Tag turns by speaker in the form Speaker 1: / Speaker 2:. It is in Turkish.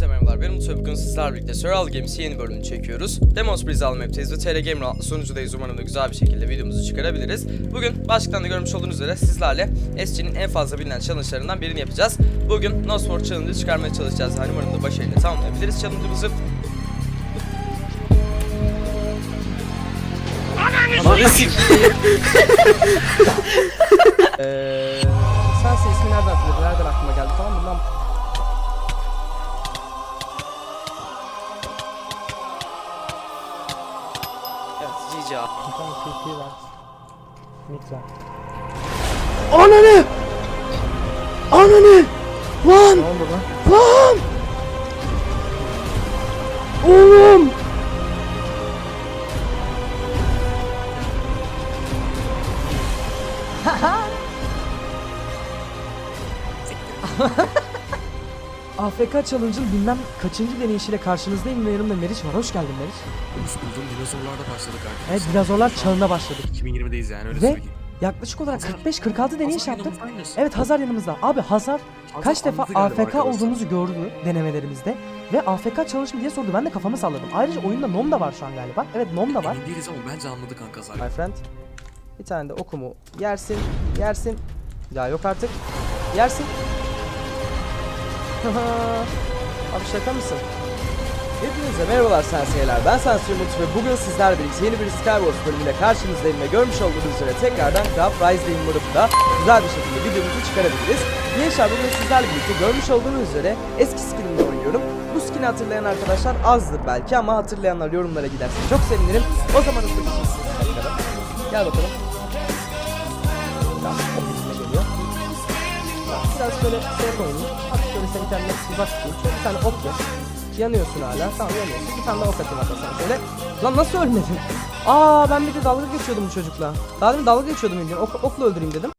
Speaker 1: Hepinize merhabalar. Ben Umut ve bugün sizlerle birlikte Survival Games yeni bölümünü çekiyoruz. Demos Brizal Map'teyiz ve TR Gamer adlı sunucudayız. Umarım da güzel bir şekilde videomuzu çıkarabiliriz. Bugün başlıktan da görmüş olduğunuz üzere sizlerle SG'nin en fazla bilinen challenge'larından birini yapacağız. Bugün No Sport Challenge'ı çıkarmaya çalışacağız. Yani umarım da başarıyla tamamlayabiliriz challenge'ımızı. Ananı GG abi.
Speaker 2: bir tane TP var. Mid var. Ananı! Ananı! Lan! Ne oldu lan? Lan! Oğlum! AFK Challenge'ın bilmem kaçıncı deneyişiyle karşınızdayım ve yanımda Meriç var. Hoş geldin Meriç.
Speaker 3: Hoş buldum. Dinozorlarda başladık arkadaşlar.
Speaker 2: Evet dinozorlar çağına başladık.
Speaker 3: 2020'deyiz yani öyle
Speaker 2: Ve
Speaker 3: söyleyeyim.
Speaker 2: yaklaşık olarak 45-46 deneyiş yaptık. Evet Hazar yanımızda. Abi Hazar
Speaker 3: Hazar
Speaker 2: kaç defa AFK
Speaker 3: arkadaşlar.
Speaker 2: olduğumuzu gördü denemelerimizde. Ve AFK çalışır mı diye sordu. Ben de kafamı salladım. Ayrıca oyunda Nom da var şu an galiba. Evet Nom da var.
Speaker 3: Emin değiliz ama bence anladı kanka Hazar.
Speaker 2: My friend. Bir tane de okumu yersin, yersin. Ya yok artık. Yersin. Abi şaka mısın? Hepinize merhabalar senseiler. Ben Sensei ve bugün sizlerle birlikte yeni bir Skywars bölümüyle karşınızdayım ve görmüş olduğunuz üzere tekrardan Craft Rise'deyim umarım da güzel bir şekilde videomuzu çıkarabiliriz. Gençler bugün sizlerle birlikte görmüş olduğunuz üzere eski skinimle oynuyorum. Bu skin'i hatırlayan arkadaşlar azdır belki ama hatırlayanlar yorumlara giderse çok sevinirim. O zaman hızlı bir. Gel bakalım. Tamam, geliyor. Biraz şöyle şey oynayayım. Şöyle seni kendine uzak tutayım. Şöyle bir tane ok ye. Yanıyorsun hala. Tamam yanıyorsun. Bir tane daha ok atayım hatta sana şöyle. Lan nasıl ölmedin? Aa ben bir de dalga geçiyordum bu çocukla. Daha demin dalga geçiyordum bildiğin. Ok, okla öldüreyim dedim.